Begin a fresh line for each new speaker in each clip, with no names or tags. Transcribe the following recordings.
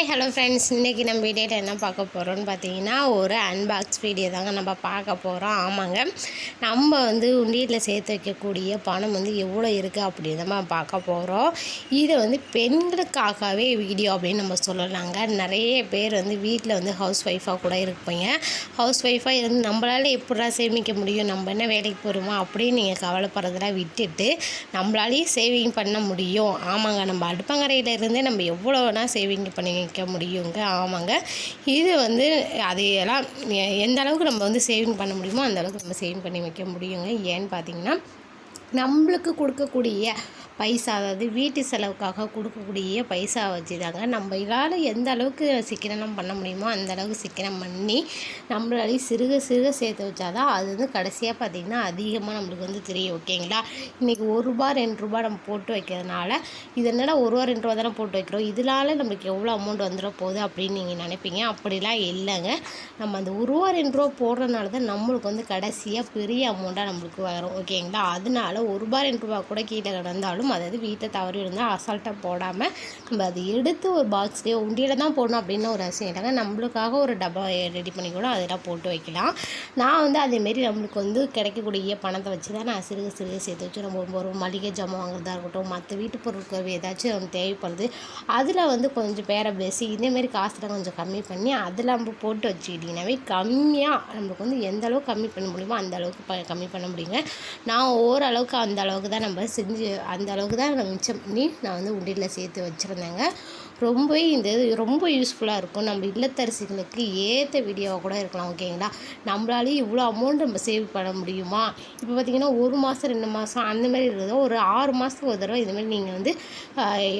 Hi hello friends இன்றைக்கி நம்ம வீடியோவில் என்ன பார்க்க போகிறோம்னு பார்த்தீங்கன்னா ஒரு அன்பாக்ஸ் வீடியோ தாங்க நம்ம பார்க்க போகிறோம் ஆமாங்க. நம்ம வந்து உண்டியில் சேர்த்து வைக்கக்கூடிய பணம் வந்து எவ்வளோ இருக்குது அப்படின்னு நம்ம பார்க்க போகிறோம் இதை வந்து பெண்களுக்காகவே வீடியோ அப்படின்னு நம்ம சொல்லலாங்க. நிறைய பேர் வந்து வீட்டில் வந்து ஹவுஸ் ஒய்ஃபாக கூட இருப்பீங்க. ஹவுஸ் ஒய்ஃபாக இருந்து நம்மளால் எப்படா சேமிக்க முடியும்? நம்ம என்ன வேலைக்கு போகிறோமா அப்படின்னு நீங்கள் கவலைப்படுறதெல்லாம் விட்டுட்டு நம்மளாலேயும் சேவிங் பண்ண முடியும். ஆமாங்க. நம்ம அடுப்பங்கரையில் இருந்தே நம்ம எவ்வளோ வேணால் சேவிங் பண்ணி வைக்க முடியுங்க. ஆமாங்க. இது வந்து அதையெல்லாம் எந்த அளவுக்கு நம்ம வந்து சேவிங் பண்ண முடியுமோ அந்த அளவுக்கு நம்ம சேவிங் பண்ணி வைக்க முடியுங்க. ஏன்னு பார்த்தீங்கன்னா நம்மளுக்கு கொடுக்கக்கூடிய பைசா அதாவது வீட்டு செலவுக்காக கொடுக்கக்கூடிய பைசா வச்சுதாங்க. நம்ம இதால் எந்த அளவுக்கு சிக்கனம் பண்ண முடியுமோ அந்த அளவுக்கு சிக்கனம் பண்ணி நம்மளாலே சிறுக சிறுக சேர்த்து வச்சாதான் அது வந்து கடைசியாக பார்த்திங்கன்னா அதிகமாக நம்மளுக்கு வந்து தெரியும் ஓகேங்களா? இன்றைக்கி ஒரு ரூபா ரெண்டு ரூபா நம்ம போட்டு வைக்கிறதுனால இது என்னடா ஒரு ரூபா ரெண்டு ரூபா தானே போட்டு வைக்கிறோம்? இதனால நம்மளுக்கு எவ்வளோ அமௌண்ட் வந்துட போகுது அப்படின்னு நீங்கள் நினைப்பீங்க. அப்படிலாம் இல்லைங்க. நம்ம அந்த ஒரு ரூபா ரெண்டு ரூபா போடுறதுனால தான் நம்மளுக்கு வந்து கடைசியாக பெரிய அமௌண்ட்டாக நம்மளுக்கு வரும் ஓகேங்களா? அதனால ஒரு ரூபா ரெண்டு ரூபா கூட கீழே கிடந்தாலும் அதாவது வீட்டை தவறி இருந்தால் அசால்ட்டாக போடாமல் நம்ம அதை எடுத்து ஒரு பாக்ஸ்லேயோ உண்டியில் தான் போடணும் அப்படின்னு ஒரு அவசியம் இல்லைங்க. நம்மளுக்காக ஒரு டப்பா ரெடி பண்ணி கூட அதெல்லாம் போட்டு வைக்கலாம். நான் வந்து அதேமாரி நம்மளுக்கு வந்து கிடைக்கக்கூடிய பணத்தை வச்சு தான் நான் சிறுக சிறுக சேர்த்து வச்சு நம்ம ஒரு- மளிகை ஜாமான் வாங்குறதா இருக்கட்டும் மற்ற வீட்டு பொருட்கள் ஏதாச்சும் நமக்கு தேவைப்படுது அதில் வந்து கொஞ்சம் பேரை பேசி இதேமாரி காசுலாம் கொஞ்சம் கம்மி பண்ணி அதில் நம்ம போட்டு வச்சுக்கிட்டிங்கனாவே கம்மியாக நம்மளுக்கு வந்து எந்த அளவுக்கு கம்மி பண்ண முடியுமோ அந்த அளவுக்கு ப கம்மி பண்ண முடியுங்க. நான் ஓரளவுக்கு அந்த அளவுக்கு தான் நம்ம செஞ்சு அந்த அளவுக்கு தான் நான் மிச்சம் பண்ணி நான் வந்து உண்டியில் சேர்த்து வச்சுருந்தேங்க. ரொம்பவே இந்த இது ரொம்ப யூஸ்ஃபுல்லாக இருக்கும். நம்ம இல்லத்தரசிகளுக்கு ஏற்ற வீடியோவாக கூட இருக்கலாம் ஓகேங்களா நம்மளாலே இவ்வளோ அமௌண்ட் நம்ம சேவ் பண்ண முடியுமா? இப்போ பார்த்தீங்கன்னா ஒரு மாதம் ரெண்டு மாதம் அந்த மாதிரி இருக்கிறதோ ஒரு ஆறு மாதத்துக்கு ஒரு தடவை இதுமாதிரி நீங்கள் வந்து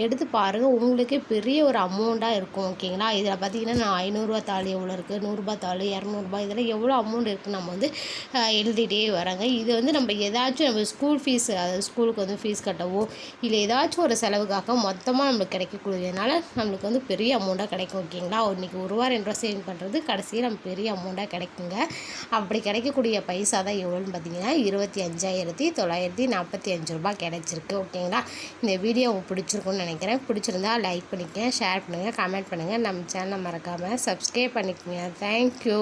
எடுத்து பாருங்கள் உங்களுக்கே பெரிய ஒரு அமௌண்ட்டாக இருக்கும் ஓகேங்களா இதில் பார்த்தீங்கன்னா நான் ஐநூறுரூவா தாள் எவ்வளோ இருக்குது நூறுரூபா தாள் இரநூறுபா இதெல்லாம் எவ்வளோ அமௌண்ட் இருக்குது நம்ம வந்து எழுதிட்டே வராங்க இது வந்து நம்ம ஏதாச்சும் நம்ம ஸ்கூல் ஃபீஸ் அதாவது ஸ்கூலுக்கு வந்து ஃபீஸ் கட்டவோ இல்லை ஏதாச்சும் ஒரு செலவுக்காக மொத்தமாக நம்மளுக்கு கிடைக்கக்கூடியதுனால நம்மளுக்கு வந்து பெரிய அமௌண்ட்டாக கிடைக்கும் ஓகேங்களா இன்றைக்கி ஒரு ரூபா ரெண்டு ரூபா சேவிங் பண்ணுறது கடைசியில் நம்ம பெரிய அமௌண்ட்டாக கிடைக்குங்க. அப்படி கிடைக்கக்கூடிய பைசா தான் எவ்வளோன்னு பார்த்தீங்கன்னா இருபத்தி அஞ்சாயிரத்தி தொள்ளாயிரத்தி நாற்பத்தி அஞ்சு ரூபா கிடைச்சிருக்கு ஓகேங்களா இந்த வீடியோ உங்களுக்கு பிடிச்சிருக்குன்னு நினைக்கிறேன். பிடிச்சிருந்தா லைக் பண்ணிக்கங்க ஷேர் பண்ணுங்கள் கமெண்ட் பண்ணுங்கள் நம்ம சேனலை மறக்காமல் சப்ஸ்கிரைப் பண்ணிக்கோங்க. தேங்க்யூ